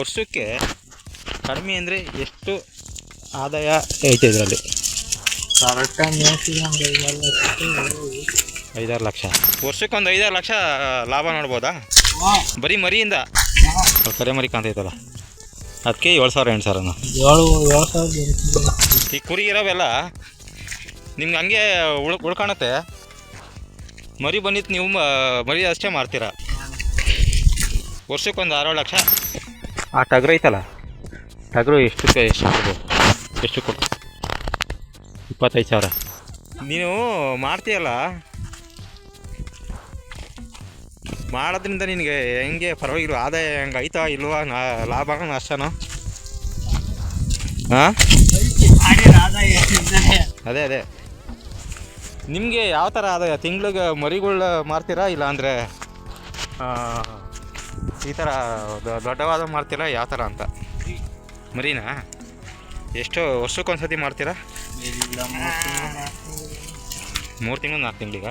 ವರ್ಷಕ್ಕೆ ಕಡಿಮೆ ಅಂದರೆ ಎಷ್ಟು ಆದಾಯ ಐತೆ ಇದರಲ್ಲಿ? ಐದಾರು ಲಕ್ಷ. ವರ್ಷಕ್ಕೆ ಒಂದು ಐದಾರು ಲಕ್ಷ ಲಾಭ ನೋಡ್ಬೋದಾ? ಬರೀ ಮರಿಯಿಂದ? ಕರೆ ಮರಿ ಕಾಣ್ತೈತಲ್ಲ ಅದಕ್ಕೆ ಏಳು ಸಾವಿರ ಎಂಟು ಸಾವಿರನ? ಏಳು ಏಳು ಸಾವಿರದ ಎಂಟುನೂರು. ಈ ಕುರಿ ಇರೋವೆಲ್ಲ ನಿಮ್ಗೆ ಹಂಗೆ ಉಳ್ ಉಳ್ಕೊಳತ್ತೆ ಮರಿ ಬಂದಿತ್ತು ನೀವು ಮರಿ ಅಷ್ಟೇ ಮಾರ್ತೀರ? ವರ್ಷಕ್ಕೊಂದು ಆರೇಳು ಲಕ್ಷ. ಆ ಟಗರು ಐತಲ್ಲ? ಟಗರು ಎಷ್ಟು ಎಷ್ಟು ಕೊಡ್ಬೋದು ಎಷ್ಟು ಕೊಟ್ಟು ಇಪ್ಪತ್ತೈದು ಸಾವಿರ. ನೀನು ಮಾಡ್ತೀಯಲ್ಲ? ಮಾಡೋದ್ರಿಂದ ನಿನಗೆ ಹೆಂಗೆ ಪರವಾಗಿಲ್ಲ ಆದಾಯ ಹೆಂಗೆ ಐತಾ ಇಲ್ವಾ ನಾ ಲಾಭ ನಷ್ಟನೋ? ಹಾಂ ಅದೇ ಅದೇ. ನಿಮಗೆ ಯಾವ ಥರ ಆದಾಯ? ತಿಂಗ್ಳಿಗೆ ಮರಿಗಳ ಮಾರ್ತೀರಾ ಇಲ್ಲ ಅಂದರೆ? ಈ ಥರ ದೊಡ್ಡವಾದ ಮಾರ್ತೀರಾ ಯಾವ ಥರ ಅಂತ? ಮರಿನಾ? ಎಷ್ಟು ವರ್ಷಕ್ಕೊಂದು ಸತಿ ಮಾಡ್ತೀರಾ ಮೂರು ತಿಂಗಳು. ನಾಲ್ಕು ತಿಂಗಳಿಗ?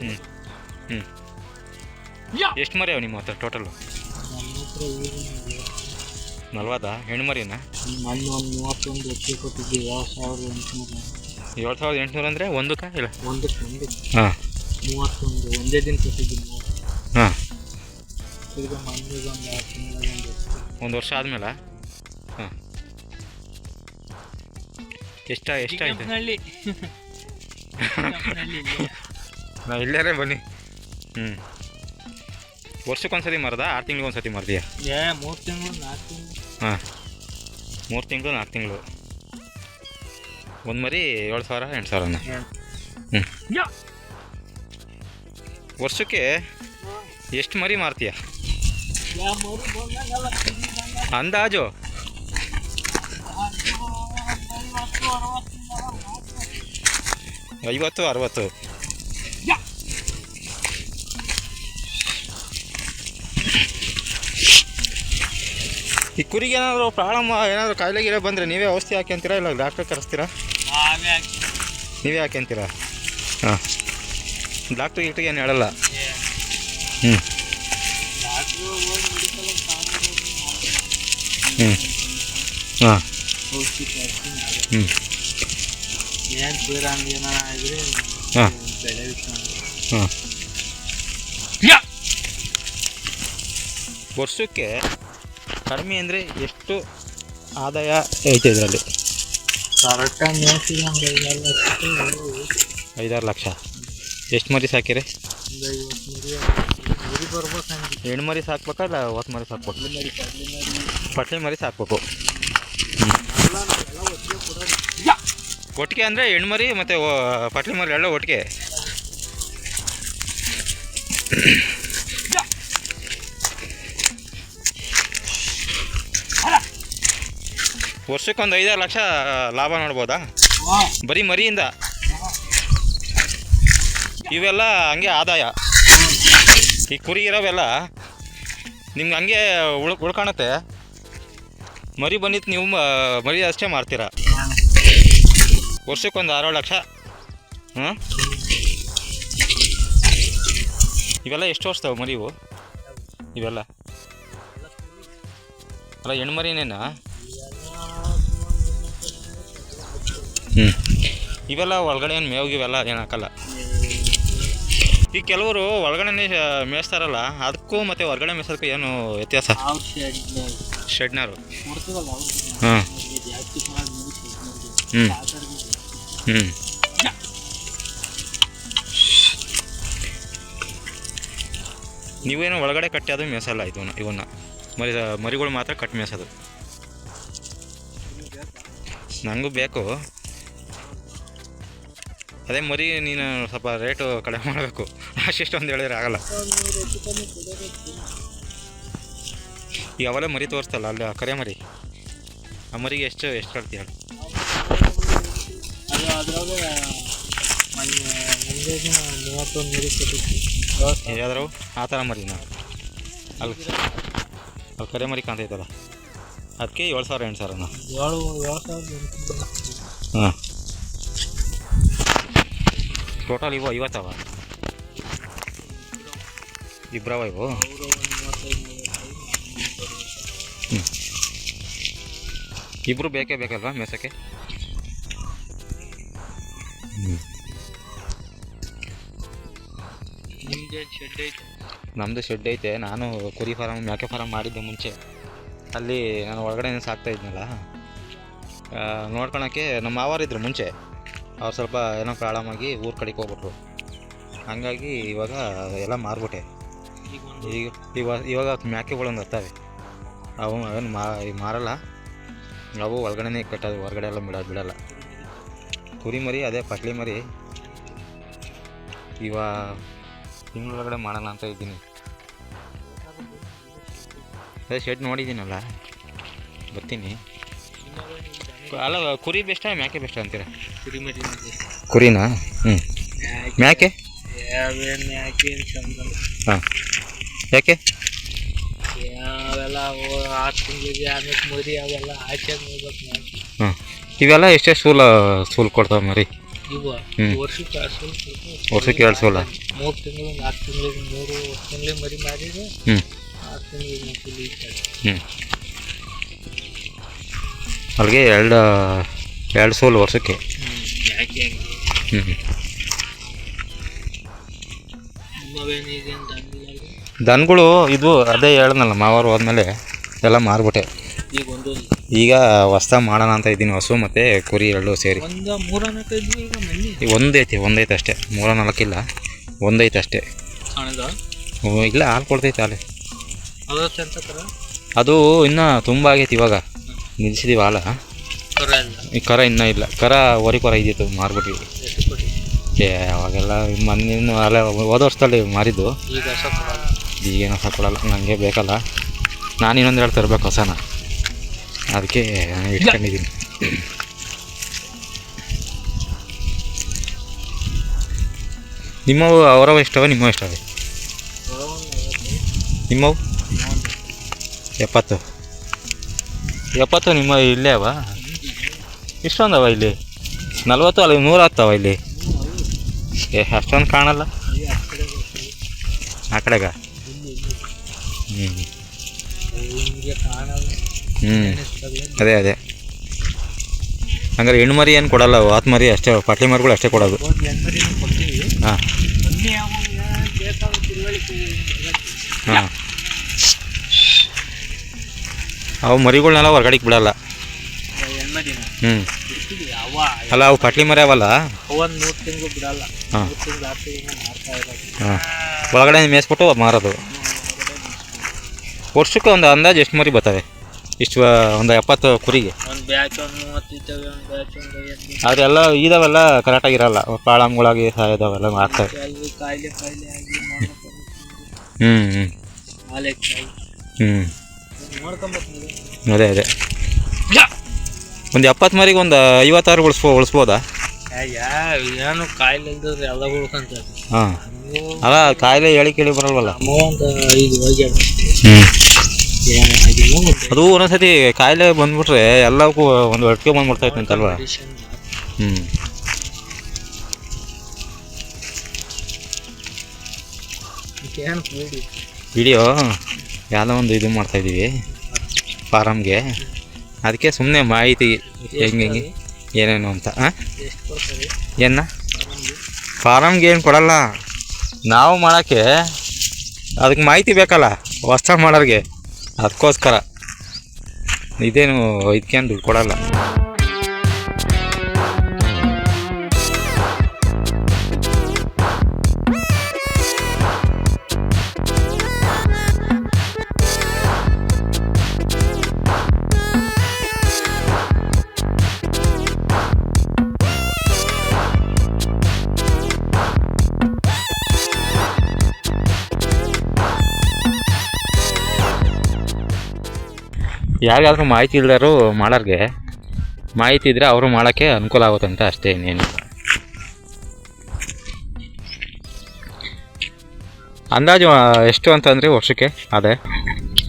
ಹ್ಞೂ ಹ್ಞೂ ಎಷ್ಟು ಮರಿ ಅವ ನಿಮ್ಮ ಹತ್ರ ಟೋಟಲು ನಲ್ವತ್ತಾ? ಹೆಣ್ಣು ಮರಿನಾ? ಏಳು ಸಾವಿರದ ಎಂಟುನೂರು. ಅಂದರೆ ಒಂದಕ್ಕೆ ಇಲ್ಲ? ಒಂದಕ್ಕೆ ಹಾಂ. ಮೂವತ್ತೊಂದು ಒಂದೇ ದಿನ ಕೊಟ್ಟಿದ್ದೀನಿ ಹಾಂ. ತಿರ್ಗಾ ಒಂದು ವರ್ಷ. ಆದಮೇಲೆ? ಹಾಂ. ಎಷ್ಟ ಎಷ್ಟಾಯ್ತು ನಾವು ಇಲ್ಲೇ ಬನ್ನಿ. ಹ್ಞೂ ವರ್ಷಕ್ಕೊಂದ್ಸತಿ ಮರದ? ಆರು ತಿಂಗ್ಳಿಗೆ ಒಂದು ಸತಿ ಮರ್ದಿಯಾ? ಏ ಮೂರು ತಿಂಗಳು ನಾಲ್ಕು ತಿಂಗಳು. ಹಾಂ. ಮೂರು ತಿಂಗಳು ನಾಲ್ಕು ತಿಂಗಳು. ಒಂದು ಮರಿ ಏಳು ಸಾವಿರ ಎಂಟು ಸಾವಿರನ. ಹ್ಞೂ ವರ್ಷಕ್ಕೆ ಎಷ್ಟು ಮರಿ ಮಾರ್ತೀಯ? ಅಂದಾಜು? ಐವತ್ತು ಅರವತ್ತು? ಈ ಕುರಿಗೆ ಏನಾದರೂ ಪ್ರಾಬ್ಲಮ್ ಏನಾದರೂ ಕಾಯಿಲೆ ಗಿಲೆ ಬಂದರೆ ನೀವೇ ಔಷಧಿ ಹಾಕ್ಯಂತೀರಾ ಇಲ್ಲ ಡಾಕ್ಟ್ರ್ ಕರೆಸ್ತೀರಾ? ನಾವೇ ಹಾಕಿ. ನೀವೇ ಹಾಕ್ಯಂತೀರಾ ಹಾಂ. ಡಾಕ್ಟ್ರಿಗೆ ಇಟ್ಟಿಗೆ ಏನು ಹೇಳಲ್ಲ. ಹ್ಞೂ ಹ್ಞೂ ಹಾಂ. ಹ್ಞೂ ಹಾಂ. ಹಾಂ ವರ್ಷಕ್ಕೆ ಕಡಿಮೆ ಅಂದರೆ ಎಷ್ಟು ಆದಾಯ ಐತೆ ಇದರಲ್ಲಿ? ಐದಾರು ಲಕ್ಷ. ಎಷ್ಟು ಮರಿ ಸಾಕಿರಿ? ಒಂದು ಐವತ್ತು ಮರಿ ಮರಿ ಬರ್ಬೇಕಂದ್ರೆ ಹೆಣ್ಣು ಮರಿ ಸಾಕ್ಬೇಕಾ ಇಲ್ಲ ಹೊತ್ತು ಮರಿ ಸಾಕ್ಬೇಕು? ಮರಿ ಕಡ್ಲಿ ಮರಿ. ಪಟ್ಲಿ ಮರಿ ಸಾಕ್ಬೇಕು. ಎಲ್ಲ ನಾವೆಲ್ಲ ಒಟ್ಟಿಗೆ ಕೊಡೋದು ಒಟ್ಟಿಗೆ ಅಂದರೆ ಹೆಣ್ಮರಿ ಮರಿ ಮತ್ತು ಪಟ್ಲಿ ಮರಿ ಎಲ್ಲ ಒಟ್ಟಿಗೆ. ವರ್ಷಕ್ಕೊಂದು ಐದಾರು ಲಕ್ಷ ಲಾಭ ನೋಡ್ಬೋದಾ? ಬರೀ ಮರಿಯಿಂದ. ಇವೆಲ್ಲ ಹಂಗೆ ಆದಾಯ. ಈ ಕುರಿ ಇರೋವೆಲ್ಲ ನಿಮ್ಗೆ ಹಂಗೆ ಉಳ್ ಉಳ್ಕೊಳತ್ತೆ ಮರಿ ಬಂದಿತ್ತು ನೀವು ಮರಿ ಅಷ್ಟೇ ಮಾರ್ತೀರ. ವರ್ಷಕ್ಕೊಂದು ಆರೇಳು ಲಕ್ಷ. ಹಾಂ ಇವೆಲ್ಲ ಎಷ್ಟು ವರ್ಷ ಮರಿವು? ಇವೆಲ್ಲ? ಅಲ್ಲ ಹೆಣ್ಣು ಮರಿನೇನಾ ಹ್ಞೂ ಇವೆಲ್ಲ ಒಳಗಡೆ ಏನು ಮೇವು ಇವೆಲ್ಲ ಏನು ಹಾಕಲ್ಲ? ಈ ಕೆಲವರು ಒಳಗಡೆ ಮೇಯಿಸ್ತಾರಲ್ಲ ಅದಕ್ಕೂ ಮತ್ತೆ ಹೊರಗಡೆ ಮೇಯಿಸೋದಕ್ಕೂ ಏನು ವ್ಯತ್ಯಾಸ? ಶೆಡ್ನರು ಹಾಂ ಹ್ಞೂ ಸಾಕರ್ಗೆ ಹ್ಞೂ ನೀವೇನು ಒಳಗಡೆ ಕಟ್ಟಿ ಅದು ಮೇಸಲ್ಲ ಇದನ್ನ ಇವನ್ನ. ಮರಿ ಮರಿಗಳು ಮಾತ್ರ ಕಟ್ ಮೇಸೋದು ನನಗೂ ಬೇಕು. ಅದೇ ಮರಿ ನೀನು ಸ್ವಲ್ಪ ರೇಟು ಕಡಿಮೆ ಮಾಡಬೇಕು. ಅಷ್ಟಿಷ್ಟು ಒಂದು ಹೇಳಿದ್ರೆ ಆಗಲ್ಲ. ಯಾವಲ್ಲ ಮರಿ ತೋರಿಸ್ತಲ್ಲ ಅಲ್ಲಿ ಆ ಕರೆ ಮರಿ. ಆ ಮರಿಗೆ ಎಷ್ಟು ಎಷ್ಟು ಕಳ್ತೀಯ ಯಾವ್ದಾರು ಆ ಥರ ಮರಿನಾ? ಅಲ್ಲಿ ಅಲ್ಲಿ ಕರೆ ಮರಿ ಕಾಣ್ತೈತಲ್ಲ. ಅದಕ್ಕೆ ಏಳು ಸಾವಿರ ಎಂಟು ಏಳು ಏಳು ಎಂಟುನೂರು ಹಾಂ. ಟೋಟಲ್ ಇವು ಐವತ್ತವ? ಕೆಜಿಗೆ ಇವು? ಬೇಕೇ ಬೇಕಲ್ವಾ ಮೇಸಕ್ಕೆ? ನಮ್ಮದು ಶೆಡ್ ಐತೆ ನಾನು ಕುರಿ ಫಾರಮ್ ಮೇಕೆ ಫಾರಂ ಮಾಡಿದ್ದೆ ಮುಂಚೆ. ಅಲ್ಲಿ ನಾನು ಒಳಗಡೆ ಸಾಕ್ತಾ ಇದ್ನಲ್ಲ. ನೋಡ್ಕೊಳಕ್ಕೆ ನಮ್ಮ ಮಾವಾರಿದ್ರು ಮುಂಚೆ. ಅವ್ರು ಸ್ವಲ್ಪ ಏನೋ ಪ್ರಾಬ್ಲಮ್ ಆಗಿ ಊರ ಕಡೆಗೆ ಹೋಗ್ಬಿಟ್ರು. ಹಂಗಾಗಿ ಇವಾಗ ಎಲ್ಲ ಮಾರ್ಬಿಟ್ಟೆ. ಈಗ ಇವಾಗ ಇವಾಗ ಮೇಕೆಗಳೊಂದು ಹತ್ತಾವೆ ಅವು ಅವೇನು ಮಾ ಮಾರಲ್ಲ. ಅವು ಒಳಗಡೆನೇ ಕಟ್ಟೋದು ಹೊರಗಡೆ ಎಲ್ಲ ಬಿಡೋದು ಬಿಡಲ್ಲ. ಕುರಿ ಮರಿ ಅದೇ ಪಟ್ಲಿ ಮರಿ. ಇವಾಗ ತಿಂಗಳೊಳಗಡೆ ಮಾಡೋಣ ಅಂತ ಇದ್ದೀನಿ. ಅದೇ ಶೆಡ್ ನೋಡಿದ್ದೀನಲ್ಲ? ಬರ್ತೀನಿ. ಅಲ್ಲ ಕುರಿ ಬೆಸ್ಟ ಮ್ಯಾಕೆ ಬೆಸ್ಟ್ ಅಂತೀರಾ? ಕುರಿ ಮರಿ ಕುರಿನಾ? ಹ್ಞೂ ಯಾಕೆ ಚಂದ ಹಾಂ. ಯಾಕೆ? ಯಾವೆಲ್ಲ ಅವು ಆರು ತಿಂಗಳಿಗೆ ಆಮೇಲೆ ಮರಿ ಅವೆಲ್ಲ ಆಚೆ ನೋಡ್ಬೇಕು ನಾವು ಹಾಂ. ಇವೆಲ್ಲ ಎಷ್ಟೇ ಸೂಲ ಸೂಲ್ ಕೊಡ್ತಾವೆ ಮರಿ? ಇವ ವರ್ಷಕ್ಕೆ ಅಸಲು ವರ್ಷಕ್ಕೆ ಎರಡು ಸೂಲ? ಮೂರು ತಿಂಗಳು ನಾಲ್ಕು ತಿಂಗಳಿಗೆ ಮೂರು ತಿಂಗಳಿಗೆ ಮರಿ ಮಾರಿದ್ರೆ ಹ್ಞೂ ಆರು ತಿಂಗಳಿಗೆ ಮೂರು ಹ್ಞೂ ಅಲ್ಲಿಗೆ ಎರಡು ಎರಡು ಸೋಲು ವರ್ಷಕ್ಕೆ? ಹ್ಞೂ ದನಗಳು ಇದು ಅದೇ ಹೇಳ್ದಲ್ಲ ಮಾವಾರು ಹೋದ್ಮೇಲೆ ಎಲ್ಲ ಮಾರ್ಬಿಟ್ಟೆ. ಈಗ ಹೊಸ್ದಾಗಿ ಮಾಡೋಣ ಅಂತ ಇದ್ದೀನಿ ಹಸು ಮತ್ತು ಕುರಿ ಎರಡು ಸೇರಿ. ನಾಲ್ಕು ಒಂದೈತಿ ಒಂದೈತೆ ಅಷ್ಟೇ. ಮೂರ ನಾಲ್ಕಿಲ್ಲ ಒಂದೈತೆ ಅಷ್ಟೇ. ಇಲ್ಲ, ಹಾಲು ಕೊಡ್ತೈತೆ ಹಾಲೆ. ಅದು ಇನ್ನೂ ತುಂಬ ಆಗೈತಿ ಇವಾಗ. ನಿಲ್ಸಿದೀವಿ ಹಾಲ. ಕರ ಇಲ್ಲ ಇನ್ನೂ ಇಲ್ಲ. ಕರ ವರಿ ಕೊರ ಇದ್ದಿತ್ತು ಕೊಡಿ ಏ ಅವಾಗೆಲ್ಲ ಮಣ್ಣಿನ ಅಲ್ಲ ಹೋದ ವರ್ಷದಲ್ಲಿ ಮಾರಿದ್ದು. ಈಗ ಹೊಸ ಕೊಡಲ್ಲ ಈಗೇನು ಹೊಸ ಕೊಡಲ್ಲ ನನಗೆ ಬೇಕಲ್ಲ. ನಾನು ಇನ್ನೊಂದು ಎರಡು ತರಬೇಕು ಹೊಸನ. ಅದಕ್ಕೆ ಇಟ್ಕೊಂಡಿದ್ದೀನಿ. ನಿಮ್ಮವು ಅವರವ ಇಷ್ಟವ ನಿಮ್ಮವು ಇಷ್ಟವ ನಿಮ್ಮವು? ಎಪ್ಪತ್ತು. ಎಪ್ಪತ್ತು ನಿಮ್ಮ ಇಲ್ಲೇ ಅವ? ಇಷ್ಟೊಂದವ ಇಲ್ಲಿ? ನಲ್ವತ್ತು ಅಲ್ಲಿ ನೂರು ಆಗ್ತಾವ ಇಲ್ಲಿ? ಅಷ್ಟೊಂದು ಕಾಣಲ್ಲ? ಆ ಕಡೆಗ? ಹ್ಞೂ ಹ್ಞೂ ಅದೇ ಅದೇ. ಹಂಗಾರೆ ಹೆಣ್ಣು ಮರಿ ಏನು ಕೊಡಲ್ಲ ಅವು? ಆತು ಮರಿ ಅಷ್ಟೇ ಪಾಟ್ಲಿ ಮರಿಗಳು ಅಷ್ಟೇ ಕೊಡೋದು. ಹಾಂ. ಹಾಂ. ಅವು ಮರಿಗಳ್ನೆಲ್ಲ ಹೊರಗಡೆಗೆ ಬಿಡಲ್ಲ. ಹ್ಞೂ ಅಲ್ಲ ಅವು ಪಟ್ಲಿ ಮರಿ ಅವಲ್ಲ? ಒಂದು ಮೂರು ತಿಂಗಳು ಬಿಡಲ್ಲ. ಹಾಂ. ಮೂರು ತಿಂಗಳು ಆರು ತಿಂಗಳು ಮಾರ್ತಾ ಇರೋದು ಹಾಂ. ಒಳಗಡೆ ಮೇಯಿಸ್ಬಿಟ್ಟು ಮಾರೋದು. ವರ್ಷಕ್ಕೆ ಒಂದು ಅಂದಾಜು ಎಷ್ಟು ಮರಿ ಬರ್ತವೆ? ಇಷ್ಟು ಒಂದು ಎಪ್ಪತ್ತು ಕುರಿಗೆ. ಒಂದು ಬ್ಯಾಚ್ ಒಂದು ಮೂವತ್ತಿದ್ದಾವೆ ಒಂದು ಬ್ಯಾಚ್ ಒಂದು ಐವತ್ತು ಆದರೆ ಎಲ್ಲ ಇದಾವೆಲ್ಲ ಕರೆಕ್ಟಾಗಿರಲ್ಲ ಪಾಳಂಗಳಾಗಿ ಇದಾವೆಲ್ಲ ಕೆಲವು ಹ್ಮ್ ಕಾಯಿಲೆ ಆಗಿ ಮಣ್ಣು ಹ್ಞೂ ಅದೇ ಅದೇ. ಒಂದು ಎಪ್ಪತ್ತು ಮರಿಗೆ ಒಂದು ಐವತ್ತಾರು ಉಳಿಸ್ಬೋ ಉಳಿಸ್ಬೋದಾ? ಏನು ಕಾಯಿಲೆ ಇಲ್ದಿದ್ರೆ ಎಲ್ಲ ಉಳ್ಕೊಂತ ಹಾಂ. ಅಲ್ಲ ಕಾಯಿಲೆ ಹೇಳಿ ಕೇಳಿ ಬರಲ್ವಲ್ಲ? ಅದು ಒಂದೊಂದ್ಸತಿ ಕಾಯಿಲೆ ಬಂದ್ಬಿಟ್ರೆ ಎಲ್ಲಕ್ಕೂ ಒಂದು ಒಟ್ಟಿಗೆ ಬಂದ್ಬಿಡ್ತಾ ಇತ್ತು ಅಂತಲ್ವ? ಹ್ಞೂ ವಿಡಿಯೋ ಯಾವುದೋ ಒಂದು ಇದು ಮಾಡ್ತಾಯಿದ್ದೀವಿ ಫಾರಮ್ಗೆ ಅದಕ್ಕೆ ಸುಮ್ಮನೆ ಮಾಹಿತಿ ಹೆಂಗೆ ಏನೇನು ಅಂತ ಹಾಂ ಏನ ಫಾರಮ್ಗೆ ಏನು ಕೊಡಲ್ಲ. ನಾವು ಮಾಡೋಕ್ಕೆ ಅದಕ್ಕೆ ಮಾಹಿತಿ ಬೇಕಲ್ಲ ಹೊಸ್ತಾಗಿ ಮಾಡೋರಿಗೆ. ಅದಕ್ಕೋಸ್ಕರ. ಇದೇನು ಇದಕ್ಕೇನು ದುಡ್ಡು ಕೊಡಲ್ಲ. ಯಾರಿಗಾದ್ರೂ ಮಾಹಿತಿ ಇಲ್ದಾರು ಮಾಡೋರಿಗೆ. ಮಾಹಿತಿ ಇದ್ದರೆ ಅವರು ಮಾಡೋಕ್ಕೆ ಅನುಕೂಲ ಆಗುತ್ತೆ ಅಂತ ಅಷ್ಟೇ ಇನ್ನೇನು. ಅಂದಾಜು ಎಷ್ಟು ಅಂತಂದ್ರೆ ವರ್ಷಕ್ಕೆ ಅದೇ?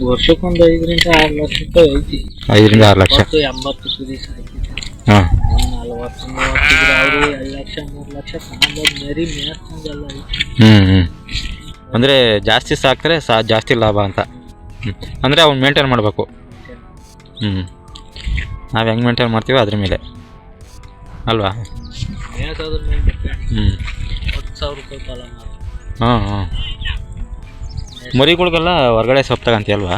ವರ್ಷಕ್ಕೊಂದು ಐದರಿಂದ ಆರು ಲಕ್ಷ ರೂಪಾಯಿ ಐತಿ. ಐದರಿಂದ ಆರು ಲಕ್ಷ. ಎಂಬತ್ತು ಸುದಿ ಸಾಕಿದೆ ಹಾಂ. ಒಂದು ನಲ್ವತ್ತು ಮೂವತ್ತಿದ್ರೆ ಅವರು ಎರಡು ಲಕ್ಷ ಮೂರು ಲಕ್ಷ ಮರಿ ಐತಿ. ಹ್ಞೂ ಹ್ಞೂ ಅಂದರೆ ಜಾಸ್ತಿ ಸಾಕಿದ್ರೆ ಸಾ ಜಾಸ್ತಿ ಲಾಭ ಅಂತ. ಅಂದ್ರೆ ಅಂದರೆ ಅವ್ನು ಮೇಂಟೈನ್ ಮಾಡಬೇಕು. ಹ್ಞೂ ನಾವು ಹೆಂಗೆ ಮೇಂಟೈನ್ ಮಾಡ್ತೀವೋ ಅದ್ರ ಮೇಲೆ. ಅಲ್ವಾ? ಹ್ಞೂ ಹಾಂ ಹಾಂ ಮರಿಗಳಿಗೆಲ್ಲ ಹೊರಗಡೆ ಸೊಪ್ಪು ತಗೊಂತೀಯಲ್ವಾ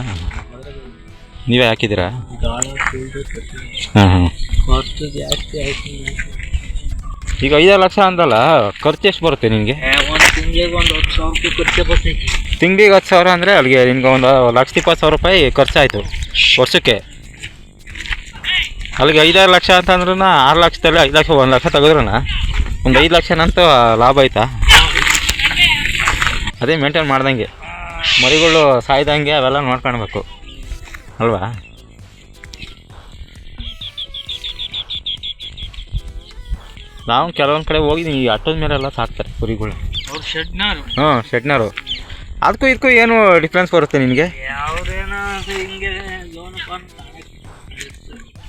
ನೀವೇ ಹಾಕಿದ್ದೀರಾ? ಹಾಂ ಹಾಂ ಈಗ ಐದಾರು ಲಕ್ಷ ಅಂದಲ್ಲ ಖರ್ಚು ಎಷ್ಟು ಬರುತ್ತೆ ನಿಮಗೆ ತಿಂಗಳಿಗೆ ಹತ್ತು ಸಾವಿರ ಅಂದರೆ ಅಲ್ಲಿಗೆ ನಿನ್ಗೆ ಒಂದು ಲಕ್ಷದ ಇಪ್ಪತ್ತು ಸಾವಿರ ರೂಪಾಯಿ ಖರ್ಚಾಯಿತು ವರ್ಷಕ್ಕೆ. ಅಲ್ಲಿಗೆ ಐದಾರು ಲಕ್ಷ ಅಂತಂದ್ರೂ ಆರು ಲಕ್ಷದಲ್ಲಿ ಐದು ಲಕ್ಷ ಒಂದು ಲಕ್ಷ ತೆಗೆದ್ರಣ ಒಂದು ಐದು ಲಕ್ಷನಂತೂ ಲಾಭ ಆಯ್ತಾ ಅದೇ ಮೇಂಟೈನ್ ಮಾಡ್ದಂಗೆ. ಮರಿಗಳು ಸಾಯ್ದಂಗೆ ಅವೆಲ್ಲ ನೋಡ್ಕೊಳ್ಬೇಕು. ಅಲ್ವಾ? ನಾವು ಕೆಲವೊಂದು ಕಡೆ ಹೋಗಿ ಈ ಆಟೋದ ಮೇಲೆಲ್ಲ ಸಾಕ್ತಾರೆ ಕುರಿಗಳು. ಹ್ಞೂ ಶೆಡ್ನರು. ಅದಕ್ಕೂ ಇದಕ್ಕೂ ಏನು ಡಿಫ್ರೆನ್ಸ್ ಬರುತ್ತೆ ನಿನಗೆ?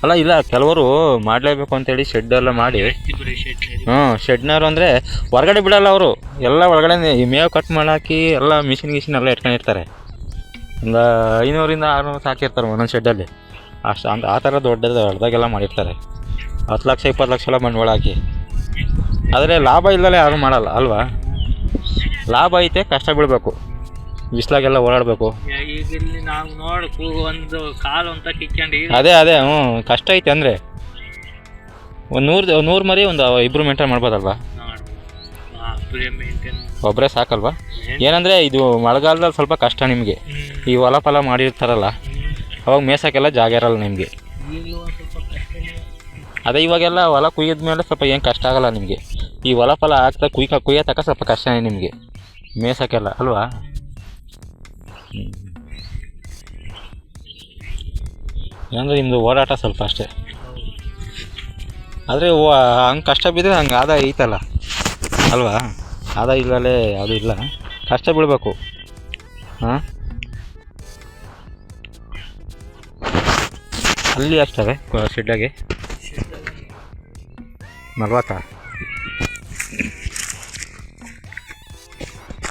ಅಲ್ಲ, ಇಲ್ಲ, ಕೆಲವರು ಮಾಡಲೇಬೇಕು ಅಂತೇಳಿ ಶೆಡ್ ಎಲ್ಲ ಮಾಡಿ. ಹ್ಞೂ ಶೆಡ್ನರು ಅಂದರೆ ಹೊರಗಡೆ ಬಿಡಲ್ಲ ಅವರು. ಎಲ್ಲ ಒಳಗಡೆ ಮೇವು ಕಟ್ ಮಾಡಾಕಿ ಎಲ್ಲ ಮಿಷಿನ್ ಗಿಷಿನ್ ಎಲ್ಲ ಇಟ್ಕೊಂಡಿರ್ತಾರೆ. ಒಂದು ಐನೂರಿಂದ ಆರುನೂರು ಸಾಕಿರ್ತಾರೆ ಒಂದೊಂದು ಶೆಡ್ಡಲ್ಲಿ ಅಷ್ಟು ಅಂತ ಆ ಥರ ದೊಡ್ಡದು ದೊಡ್ಡದಾಗೆಲ್ಲ ಮಾಡಿರ್ತಾರೆ. ಹತ್ತು ಲಕ್ಷ, ಇಪ್ಪತ್ತು ಲಕ್ಷ ಎಲ್ಲ ಬಂಡವಾಳ ಹಾಕಿ. ಆದರೆ ಲಾಭ ಇಲ್ಲದೆ ಯಾರು ಮಾಡಲ್ಲ, ಅಲ್ವಾ? ಲಾಭ ಐತೆ, ಕಷ್ಟ ಬೀಳಬೇಕು ಬಿಸ್ಲಾಗೆಲ್ಲ ಓಡಾಡಬೇಕು. ಈಗ ಇಲ್ಲಿ ನಾವು ನೋಡಿ ಒಂದು ಕಾಲು ಅಂತ ಕಿತ್ಕೊಂಡು ಈಗ. ಅದೇ ಅದೇ ಹ್ಞೂ ಕಷ್ಟ ಐತೆ ಅಂದರೆ. ಒಂದು ನೂರು ನೂರು ಮರಿ ಒಂದು ಇಬ್ಬರು ಮೇಂಟೈನ್ ಮಾಡ್ಬೋದಲ್ವಾ? ಒಬ್ಬರೇ ಸಾಕಲ್ವಾ? ಏನಂದರೆ ಇದು ಮಳೆಗಾಲದಲ್ಲಿ ಸ್ವಲ್ಪ ಕಷ್ಟ ನಿಮಗೆ. ಈ ಹೊಲ ಫಲ ಮಾಡಿರ್ತಾರಲ್ಲ ಅವಾಗ ಮೇಸಕ್ಕೆಲ್ಲ ಜಾಗ ಇರಲ್ಲ ನಿಮಗೆ. ಸ್ವಲ್ಪ ಅದೇ ಇವಾಗೆಲ್ಲ ಹೊಲ ಕುಯ್ಯದ ಮೇಲೆ ಸ್ವಲ್ಪ ಏನು ಕಷ್ಟ ಆಗಲ್ಲ ನಿಮಗೆ. ಈ ಹೊಲ ಫಲ ಹಾಕ್ತಾ ಕುಯ್ಕ ಕುಯ್ಯೋ ತಕ್ಕ ಸ್ವಲ್ಪ ಕಷ್ಟನೇ ನಿಮಗೆ. ಮೇಸಕ್ಕೆಲ್ಲ ಅಲ್ವಾ? ಏನಂದ್ರೆ ನಿಮ್ಮದು ಓಡಾಟ ಸ್ವಲ್ಪ ಅಷ್ಟೇ? ಆದರೆ ಹಂಗೆ ಕಷ್ಟ ಬಿದ್ದರೆ ಹಂಗೆ ಆದಾಯ ಐತಲ್ಲ? ಅಲ್ವಾ? ಆದಾಯ ಇಲ್ಲಲೇ ಅದು ಇಲ್ಲ. ಕಷ್ಟ ಬೀಳಬೇಕು ಹಾಂ? ಅಲ್ಲಿ ಅಷ್ಟವೆ ಶೆಡ್ಡಾಗೆ? ನಲ್ವತ್ತಾ?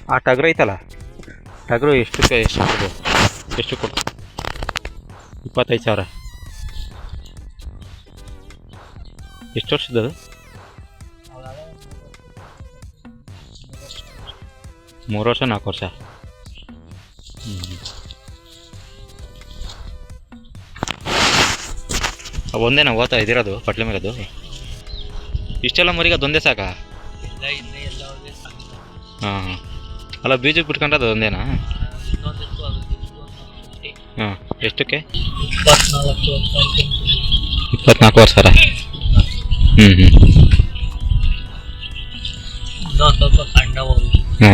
ಆ ಟಗ್ರೈತಲ್ಲ ಟಗರು ಎಷ್ಟಕ್ಕೆ ಎಷ್ಟು ಕೊಡ್ಬೋದು ಎಷ್ಟು ಕೊಟ್ಟು ಇಪ್ಪತ್ತೈದು ಸಾವಿರ. ಎಷ್ಟು ವರ್ಷದದು ಮೂರು ವರ್ಷ ನಾಲ್ಕು ವರ್ಷ. ಹ್ಞೂ ಒಂದೇನಾ ಓದ್ತಾ ಇದಿರೋದು ಪಟ್ಲೆ ಮೇಲದು. ಇಷ್ಟೆಲ್ಲ ಮರಿಗೆ ಅದೊಂದೇ ಸಾಕಾ. ಹಾಂ ಹಾಂ. ಅಲ್ಲ, ಬೀಜಕ್ಕೆ ಬಿಟ್ಕೊಂಡ್ರೆ ಅದು ಒಂದೇನಾ? ಹಾಂ, ಎಷ್ಟಕ್ಕೆ? ಇಪ್ಪತ್ನಾಲ್ಕು ವರ್ಷ ಹ್ಞೂ ಹ್ಞೂ ಹ್ಞೂ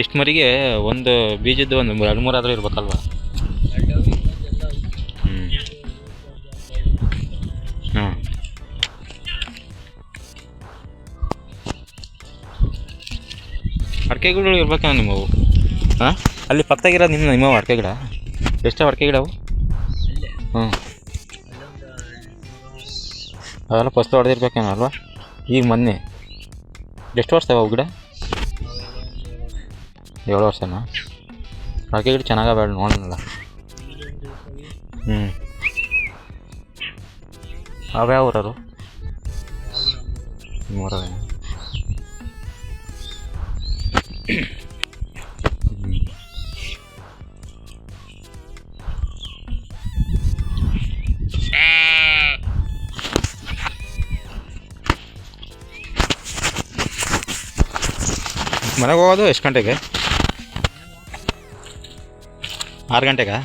ಇಷ್ಟು ಮರಿಗೆ ಒಂದು ಬೀಜದ್ದು ಒಂದು ಎರಡು ಮೂರು ಆದರೂ ಇರ್ಬೇಕಲ್ವಾ? ಅಡಿಕೆ ಗಿಡಗಳು ಇರ್ಬೇಕೇನೋ ನಿಮ್ಮವು? ಹಾಂ? ಅಲ್ಲಿ ಪಕ್ಕದಾಗಿರೋದು ನಿಮ್ಮ ನಿಮ್ಮವು ಅಡಿಕೆ ಗಿಡ ಎಷ್ಟು ಅಡಿಕೆ ಗಿಡ ಅವು ಹ್ಞೂ ಅದೆಲ್ಲ ಫಸ್ಟ್ ಹೊಡೆದಿರ್ಬೇಕೇನೋ ಅಲ್ವಾ? ಈಗ ಮೊನ್ನೆ. ಎಷ್ಟು ವರ್ಷ ಅವು ಗಿಡ? ಏಳು ವರ್ಷನಾ? ಅಡಿಕೆ ಗಿಡ ಚೆನ್ನಾಗ ಬೇಡ ನೋಡೋಣ ಹ್ಞೂ ಅವ್ಯಾವ ಊರವರು ಮೂರವೇ ಮನೆಗೆ ಹೋಗೋದು ಎಷ್ಟು ಗಂಟೆಗೆ? ಆರು ಗಂಟೆಗಾ?